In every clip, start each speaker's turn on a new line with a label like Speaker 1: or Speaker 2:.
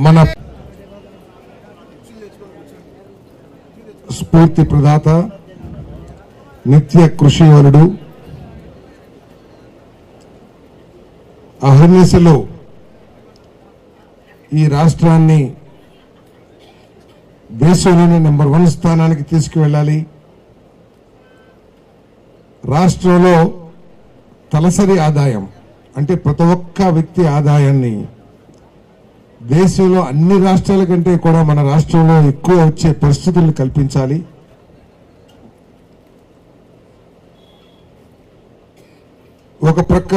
Speaker 1: మన స్ఫూర్తి ప్రదాత నిత్య కృషివరుడు అహర్నిశలో ఈ రాష్ట్రాన్ని దేశంలోనే నెంబర్ వన్ స్థానానికి తీసుకువెళ్ళాలి. రాష్ట్రంలో తలసరి ఆదాయం అంటే ప్రతి ఒక్క వ్యక్తి ఆదాయాన్ని దేశంలో అన్ని రాష్ట్రాల కంటే కూడా మన రాష్ట్రంలో ఎక్కువ వచ్చే పరిస్థితులను కల్పించాలి. ఒక ప్రక్క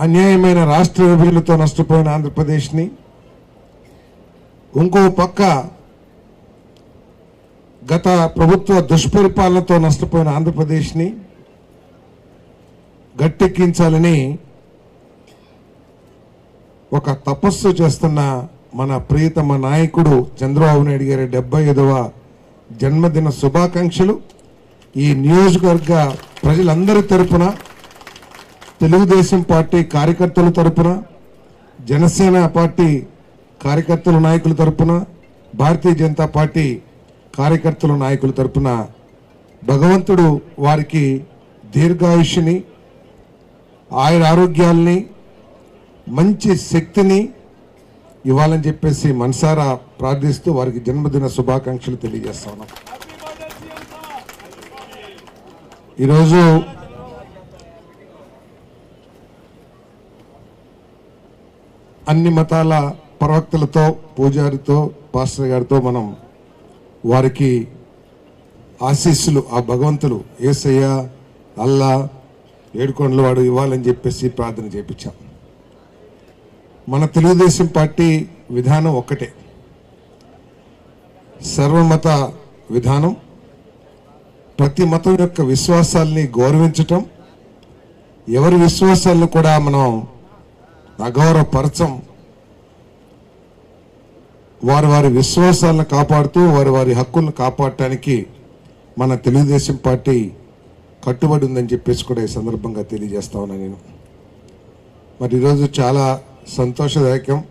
Speaker 1: అన్యాయమైన రాష్ట్ర విభజనతో నష్టపోయిన ఆంధ్రప్రదేశ్ని ఇంకో పక్క గత ప్రభుత్వ దుష్పరిపాలనతో నష్టపోయిన ఆంధ్రప్రదేశ్ని గట్టెక్కించాలని ఒక తపస్సు చేస్తున్న మన ప్రియతమ నాయకుడు చంద్రబాబు నాయుడు గారి డెబ్బై ఐదవ జన్మదిన శుభాకాంక్షలు. ఈ నియోజకవర్గ ప్రజలందరి తరపున తెలుగుదేశం పార్టీ కార్యకర్తల తరపున జనసేన పార్టీ కార్యకర్తల నాయకుల తరపున భారతీయ జనతా పార్టీ కార్యకర్తల నాయకుల తరపున భగవంతుడు వారికి దీర్ఘాయుష్ని ఆయుర ఆరోగ్యాల్ని మంచి శక్తిని ఇవ్వాలని చెప్పేసి మనసారా ప్రార్థిస్తూ వారికి జన్మదిన శుభాకాంక్షలు తెలియజేస్తా ఉన్నాం. ఈరోజు అన్ని మతాల ప్రవక్తలతో పూజారితో పాస్టర్ గారితో మనం వారికి ఆశీస్సులు ఆ భగవంతులు ఏసయ్య అల్లా ఏడుకొండల వాడు ఇవ్వాలని చెప్పేసి ప్రార్థన చేపించాం. మన తెలుగుదేశం పార్టీ విధానం ఒక్కటే. సర్వమత విధానం ప్రతి మతం యొక్క విశ్వాసాల్ని గౌరవించటం ఎవరి విశ్వాసాలను కూడా మనం అగౌరవపరచం. వారి వారి విశ్వాసాలను కాపాడుతూ వారి వారి హక్కులను కాపాడటానికి మన తెలుగుదేశం పార్టీ కట్టుబడి ఉందని చెప్పేసి కూడా ఈ సందర్భంగా తెలియజేస్తా ఉన్నా నేను. మరి ఈరోజు చాలా సంతోషదాయకం.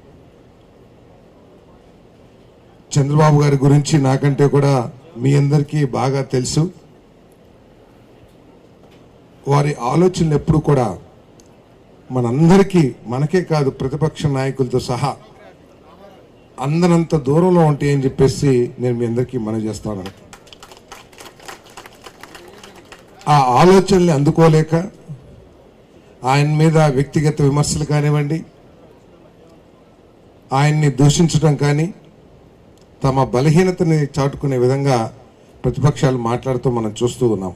Speaker 1: చంద్రబాబు గారి గురించి నాకంటే కూడా మీ అందరికీ బాగా తెలుసు. వారి ఆలోచనలు ఎప్పుడు కూడా మనందరికీ మనకే కాదు ప్రతిపక్ష నాయకులతో సహా అందరంత దూరంలో ఉంటాయని చెప్పేసి నేను మీ అందరికీ మనవి చేస్తాను ఆ ఆలోచనల్ని అందుకోలేక ఆయన మీద వ్యక్తిగత విమర్శలు కానివ్వండి ఆయన్ని దూషించడం కానీ తమ బలహీనతని చాటుకునే విధంగా ప్రతిపక్షాలు మాట్లాడుతూ మనం చూస్తూ ఉన్నాం.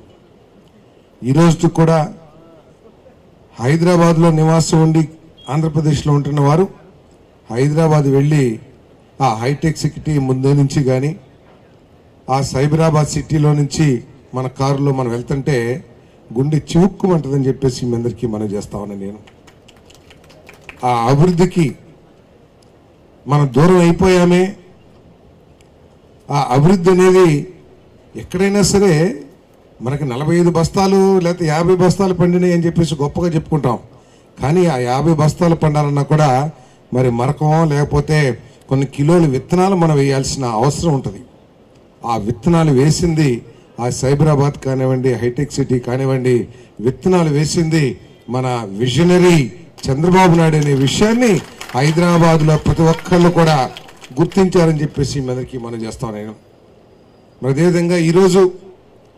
Speaker 1: ఈరోజు కూడా హైదరాబాద్లో నివాసం ఉండి ఆంధ్రప్రదేశ్లో ఉంటున్న వారు హైదరాబాద్ వెళ్ళి ఆ హైటెక్ సిటీ ముందు నుంచి కానీ ఆ సైబరాబాద్ సిటీలో నుంచి మన కారులో మనం వెళ్తుంటే గుండె చివుక్కుమంటుందని చెప్పేసి మీ అందరికీ మనం చేస్తా ఉన్నాను నేను. ఆ అభివృద్ధికి మనం దూరం అయిపోయామే. ఆ అభివృద్ధి అనేది ఎక్కడైనా సరే మనకి నలభై ఐదు బస్తాలు లేకపోతే యాభై బస్తాలు పండినాయి అని చెప్పేసి గొప్పగా చెప్పుకుంటాం. కానీ ఆ యాభై బస్తాలు పండాలన్నా కూడా మరి మరకం లేకపోతే కొన్ని కిలోలు విత్తనాలు మనం వేయాల్సిన అవసరం ఉంటుంది. ఆ విత్తనాలు వేసింది ఆ సైబరాబాద్ కానివ్వండి హైటెక్ సిటీ కానివ్వండి విత్తనాలు వేసింది మన విజనరీ చంద్రబాబు నాయుడు అనే విషయాన్ని హైదరాబాద్లో ప్రతి ఒక్కళ్ళు కూడా గుర్తించారని చెప్పేసి మీ అందరికీ మనం చేస్తాం నేను. మరి అదేవిధంగా ఈరోజు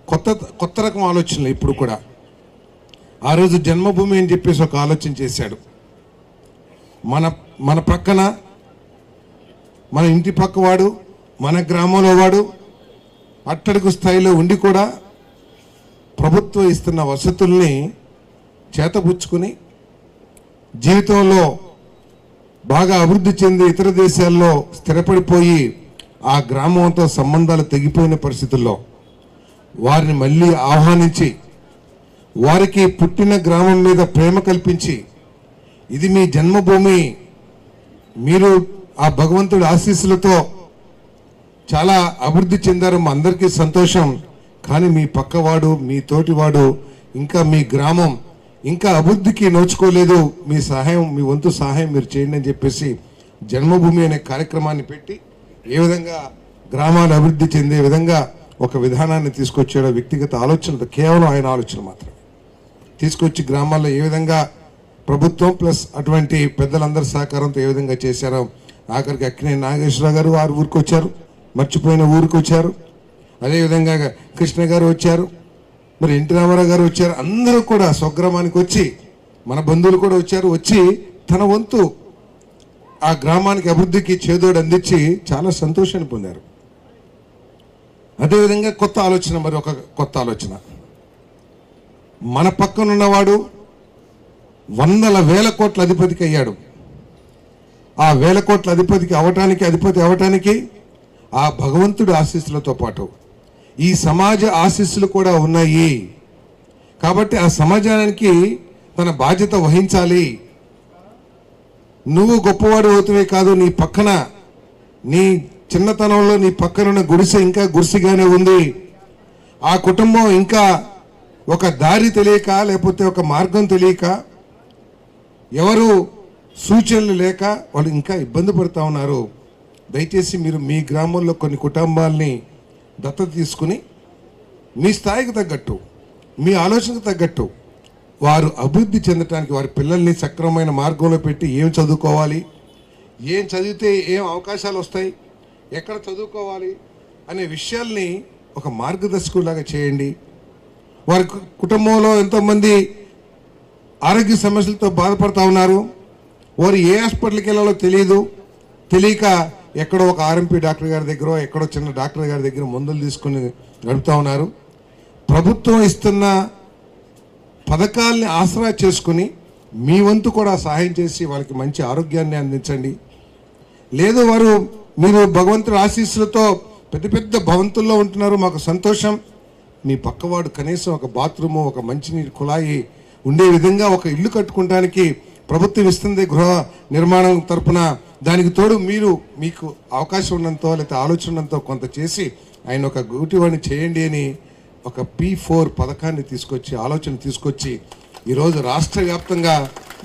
Speaker 1: కొత్త కొత్త రకం ఆలోచనలు ఇప్పుడు కూడా. ఆ రోజు జన్మభూమి అని చెప్పేసి ఒక ఆలోచన చేశాడు. మన మన ప్రక్కన మన ఇంటి పక్కవాడు మన గ్రామంలో వాడు అట్టడుగు స్థాయిలో ఉండి కూడా ప్రభుత్వం ఇస్తున్న వసతుల్ని చేతపుచ్చుకుని జీవితంలో బాగా అభివృద్ధి చెంది ఇతర దేశాల్లో స్థిరపడిపోయి ఆ గ్రామంతో సంబంధాలు తెగిపోయిన పరిస్థితుల్లో వారిని మళ్ళీ ఆహ్వానించి వారికి పుట్టిన గ్రామం మీద ప్రేమ కల్పించి ఇది మీ జన్మభూమి మీరు ఆ భగవంతుడి ఆశీస్సులతో చాలా అభివృద్ధి చెందారు. మా అందరికీ సంతోషం. కానీ మీ పక్కవాడు మీ తోటివాడు ఇంకా మీ గ్రామం ఇంకా అభివృద్ధికి నోచుకోలేదు. మీ సహాయం మీ వంతు సహాయం మీరు చేయండి అని చెప్పేసి జన్మభూమి అనే కార్యక్రమాన్ని పెట్టి ఏ విధంగా గ్రామాలు అభివృద్ధి చెందే విధంగా ఒక విధానాన్ని తీసుకొచ్చాడో వ్యక్తిగత ఆలోచనతో కేవలం ఆయన ఆలోచన మాత్రమే. తీసుకొచ్చి గ్రామాల్లో ఏ విధంగా ప్రభుత్వం ప్లస్ అటువంటి పెద్దలందరి సహకారంతో ఏ విధంగా చేశారో ఆఖరికి అక్కినే నాగేశ్వరరావు గారు వారు ఊరికి వచ్చారు మర్చిపోయిన ఊరికి వచ్చారు అదేవిధంగా కృష్ణ గారు వచ్చారు. మరి ఎన్టీ రామారావు గారు వచ్చారు. అందరూ కూడా స్వగ్రామానికి వచ్చి మన బంధువులు కూడా వచ్చారు. వచ్చి తన వంతు ఆ గ్రామానికి అభివృద్ధికి చేదోడు అందించి చాలా సంతోషాన్ని పొందారు. అదేవిధంగా కొత్త ఆలోచన మరి ఒక కొత్త ఆలోచన. మన పక్కన ఉన్నవాడు వందల వేల కోట్ల అధిపతికి అయ్యాడు. ఆ వేల కోట్ల అధిపతికి అవటానికి అధిపతి అవటానికి ఆ భగవంతుడి ఆశీస్సులతో పాటు ఈ సమాజ ఆశీస్సులు కూడా ఉన్నాయి. కాబట్టి ఆ సమాజానికి తన బాధ్యత వహించాలి. నువ్వు గొప్పవాడు అవుతువే కాదు నీ పక్కన నీ చిన్నతనంలో నీ పక్కనున్న గుడిసె ఇంకా గుడిసెగానే ఉంది. ఆ కుటుంబం ఇంకా ఒక దారి తెలియక లేకపోతే ఒక మార్గం తెలియక ఎవరు సూచనలు లేక వాళ్ళు ఇంకా ఇబ్బంది పడుతూ ఉన్నారు. దయచేసి మీరు మీ గ్రామంలో కొన్ని కుటుంబాలని దత్తత తీసుకుని మీ స్థాయికి తగ్గట్టు మీ ఆలోచనకు తగ్గట్టు వారు అభివృద్ధి చెందడానికి వారి పిల్లల్ని సక్రమమైన మార్గంలో పెట్టి ఏం చదువుకోవాలి ఏం చదివితే ఏం అవకాశాలు వస్తాయి ఎక్కడ చదువుకోవాలి అనే విషయాల్ని ఒక మార్గదర్శకులాగా చేయండి. వారి కుటుంబంలో ఎంతోమంది ఆరోగ్య సమస్యలతో బాధపడతా ఉన్నారు. వారు ఏ హాస్పిటల్కి వెళ్ళాలో తెలియదు. తెలియక ఎక్కడో ఒక ఆర్ఎంపీ డాక్టర్ గారి దగ్గర ఎక్కడో చిన్న డాక్టర్ గారి దగ్గర మందులు తీసుకుని గడుపుతా ఉన్నారు. ప్రభుత్వం ఇస్తున్న పథకాల్ని ఆసరా చేసుకుని మీ వంతు కూడా సహాయం చేసి వాళ్ళకి మంచి ఆరోగ్యాన్ని అందించండి. లేదు వారు మీరు భగవంతుడి ఆశీస్సులతో పెద్ద పెద్ద భవంతుల్లో ఉంటున్నారు మాకు సంతోషం. మీ పక్కవాడు కనీసం ఒక బాత్రూము ఒక మంచినీరు కుళాయి ఉండే విధంగా ఒక ఇల్లు కట్టుకోవడానికి ప్రభుత్వం ఇస్తుంది గృహ నిర్మాణం తరపున దానికి తోడు మీరు మీకు అవకాశం ఉన్నంతో లేకపోతే ఆలోచన ఉన్నంతో కొంత చేసి ఆయన ఒక గూటివాడిని చేయండి అని ఒక పీ ఫోర్ పథకాన్ని తీసుకొచ్చి ఆలోచన తీసుకొచ్చి ఈరోజు రాష్ట్ర వ్యాప్తంగా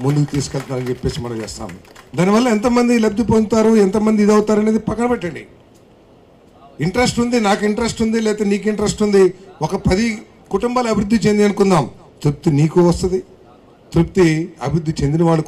Speaker 1: ముందుకు తీసుకెళ్తారని చెప్పేసి మనం చేస్తాం. దానివల్ల ఎంతమంది లబ్ధి పొందుతారు ఎంతమంది ఇదవుతారు అనేది పక్కన పెట్టండి. ఇంట్రెస్ట్ ఉంది నాకు ఇంట్రెస్ట్ ఉంది లేకపోతే నీకు ఇంట్రెస్ట్ ఉంది ఒక పది కుటుంబాలు అభివృద్ధి చెంది అనుకుందాం. తృప్తి నీకు వస్తుంది. తృప్తి అభివృద్ధి చెందిన వాళ్ళు